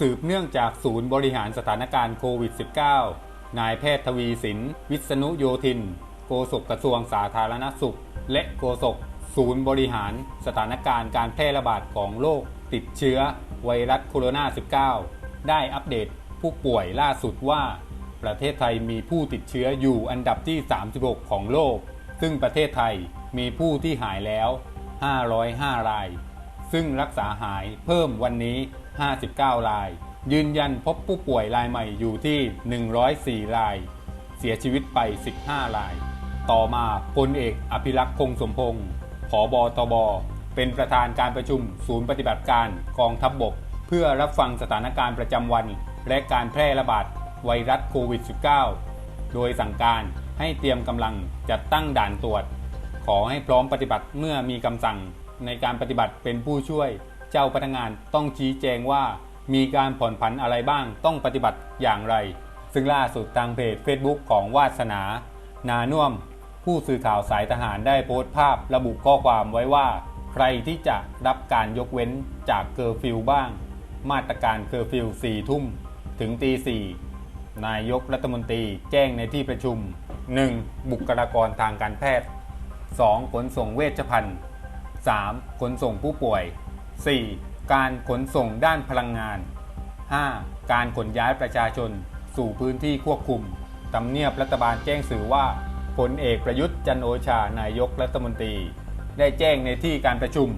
สืบเนื่องจากศูนย์บริหารสถานการณ์โควิด -19 นายแพทย์ทวีสิน วิษณุโยธิน โฆษกกระทรวงสาธารณสุข และโฆษกศูนย์บริหารสถานการณ์การแพร่ระบาดของโรคติดเชื้อไวรัสโคโรนา 19 ได้อัปเดตผู้ป่วยล่าสุดว่า ประเทศไทยมีผู้ติดเชื้ออยู่อันดับที่ 36 ของโลก ซึ่งประเทศไทยมีผู้ที่หายแล้ว 505 ราย ซึ่งรักษาหายเพิ่มวันนี้ 59 ราย ยืนยันพบผู้ป่วยรายใหม่อยู่ที่ 104 ราย เสียชีวิตไป 15 ราย ต่อมาพลเอกอภิรักษ์คงสมพงศ์ผอบอตบเป็นประธานการประชุมศูนย์ปฏิบัติการกองทัพบบก เพื่อรับฟังสถานการณ์ประจำวัน และการแพร่ระบาดไวรัสโควิด -19 โดยสั่งการให้เตรียมกำลังจัดตั้งด่านตรวจ ขอให้พร้อมปฏิบัติเมื่อมีคำสั่ง ในการปฏิบัติเป็นผู้ช่วย เจ้าพนักงานต้องชี้แจงว่ามีการผ่อนผันอะไรบ้างต้องปฏิบัติอย่างไร ซึ่งล่าสุดทางเพจ Facebook ของวาสนา นานุ่ม ผู้สื่อข่าวสายทหารได้โพสต์ภาพระบุข้อความไว้ว่า ใครที่จะรับการยกเว้นจากเคอร์ฟิวบ้าง มาตรการเคอร์ฟิว4ทุ่มถึงตี4นายกรัฐมนตรีแจ้งในที่ประชุม 1. บุคลากรทางการแพทย์ 2. ขนส่งเวชภัณฑ์ 3. ขนส่งผู้ป่วย 4. การขนส่งด้านพลังงาน 5. การขนย้ายประชาชน สู่พื้นที่ควบคุมตำเนียบรัฐบาลแจ้งสื่อว่าพลเอกประยุทธ์จันโอชานายกรัฐมนตรี ได้แจ้งในที่การประชุม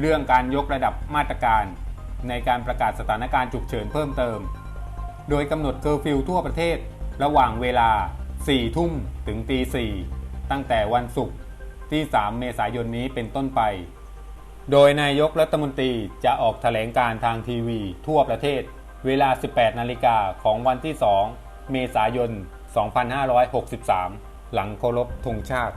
เรื่องการยกระดับมาตรการ ในการประกาศสถานการณ์ฉุกเฉินเพิ่มเติม โดยกำหนดเคอร์ฟิวทั่วประเทศ ระหว่างเวลา 4 ทุ่มถึงตี 4 ตั้งแต่วันศุกร์ ที่ 3 เมษายนนี้เป็นต้นไป โดยนายกรัฐมนตรีจะออกแถลงการทางทีวี ทั่วประเทศ เวลา 18 นาฬิกาของวันที่ 2 เมษายน 2563 หลังเคารพธงชาติ